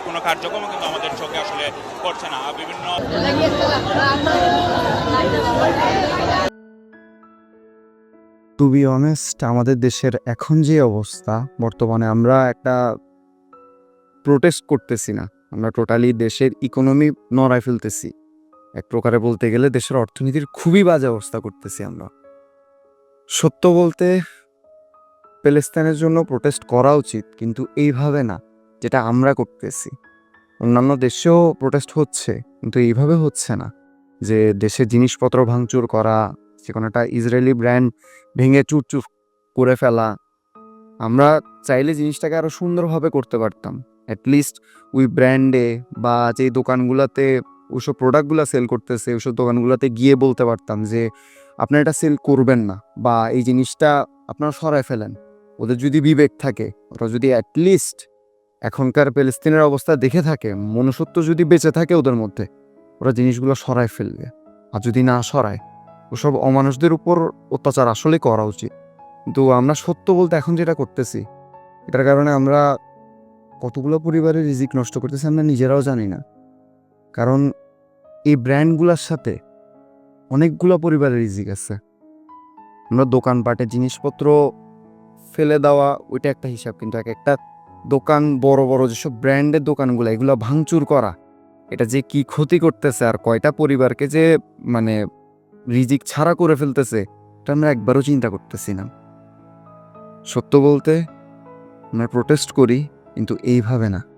তাদের কোনো কার্যক্রম কিন্তু আমাদের চোখে আসলে পড়ছে না। বিভিন্ন টু বি অনেস্ট আমাদের দেশের এখন যে অবস্থা, বর্তমানে আমরা একটা প্রোটেস্ট করতেছি না। আমরা টোটালি দেশের ইকোনমি নড়ায় ফেলতেছি। এক প্রকারে বলতে গেলে দেশের অর্থনীতির খুবই বাজে অবস্থা করতেছি আমরা। সত্য বলতে প্যালেস্তাইনের জন্য প্রোটেস্ট করা উচিত, কিন্তু এইভাবে না। যেটা আমরা করতেছি। অন্যান্য দেশেও প্রোটেস্ট হচ্ছে, কিন্তু এইভাবে হচ্ছে না। যে দেশের জিনিসপত্র ভাঙচুর করা যে কোনো একটা ইসরায়েলি ব্র্যান্ড ভেঙে চুরচুর করে ফেলা, আমরা চাইলে জিনিসটাকে আরও সুন্দরভাবে করতে পারতাম। অ্যাটলিস্ট ওই ব্র্যান্ডে বা যে দোকানগুলোতে ওইসব প্রোডাক্টগুলো সেল করতেছে, ওইসব দোকানগুলোতে গিয়ে বলতে পারতাম যে, আপনারা এটা সেল করবেন না বা এই জিনিসটা আপনারা সরায় ফেলেন। ওদের যদি বিবেক থাকে, ওরা যদি অ্যাটলিস্ট এখনকার প্যালেস্তিনের অবস্থা দেখে থাকে, মনুষ্যত্ব যদি বেঁচে থাকে ওদের মধ্যে, ওরা জিনিসগুলো সরায় ফেলবে। আর যদি না সরায়, ওসব অমানুষদের উপর অত্যাচার আসলে করা উচিত। কিন্তু আমরা সত্য বলতে এখন যেটা করতেছি, এটার কারণে আমরা কতগুলো পরিবারের রিজিক নষ্ট করতেছি আমরা নিজেরাও জানি না। কারণ এই ব্র্যান্ডগুলোর সাথে অনেকগুলো পরিবারের রিজিক আছে। আমরা দোকানপাটে জিনিসপত্র ফেলে দেওয়া, ওইটা একটা হিসাব, কিন্তু এক একটা দোকান, বড় বড় যেসব ব্র্যান্ডের দোকানগুলো, এগুলো ভাঙচুর করা, এটা যে কি ক্ষতি করতেছে আর কয়টা পরিবারকে যে মানে রিজিক ছাড়া করে ফেলতেছে, এটা আমরা একবারও চিন্তা করতেছি না। সত্য বলতে, আমরা প্রোটেস্ট করি, কিন্তু এইভাবে না।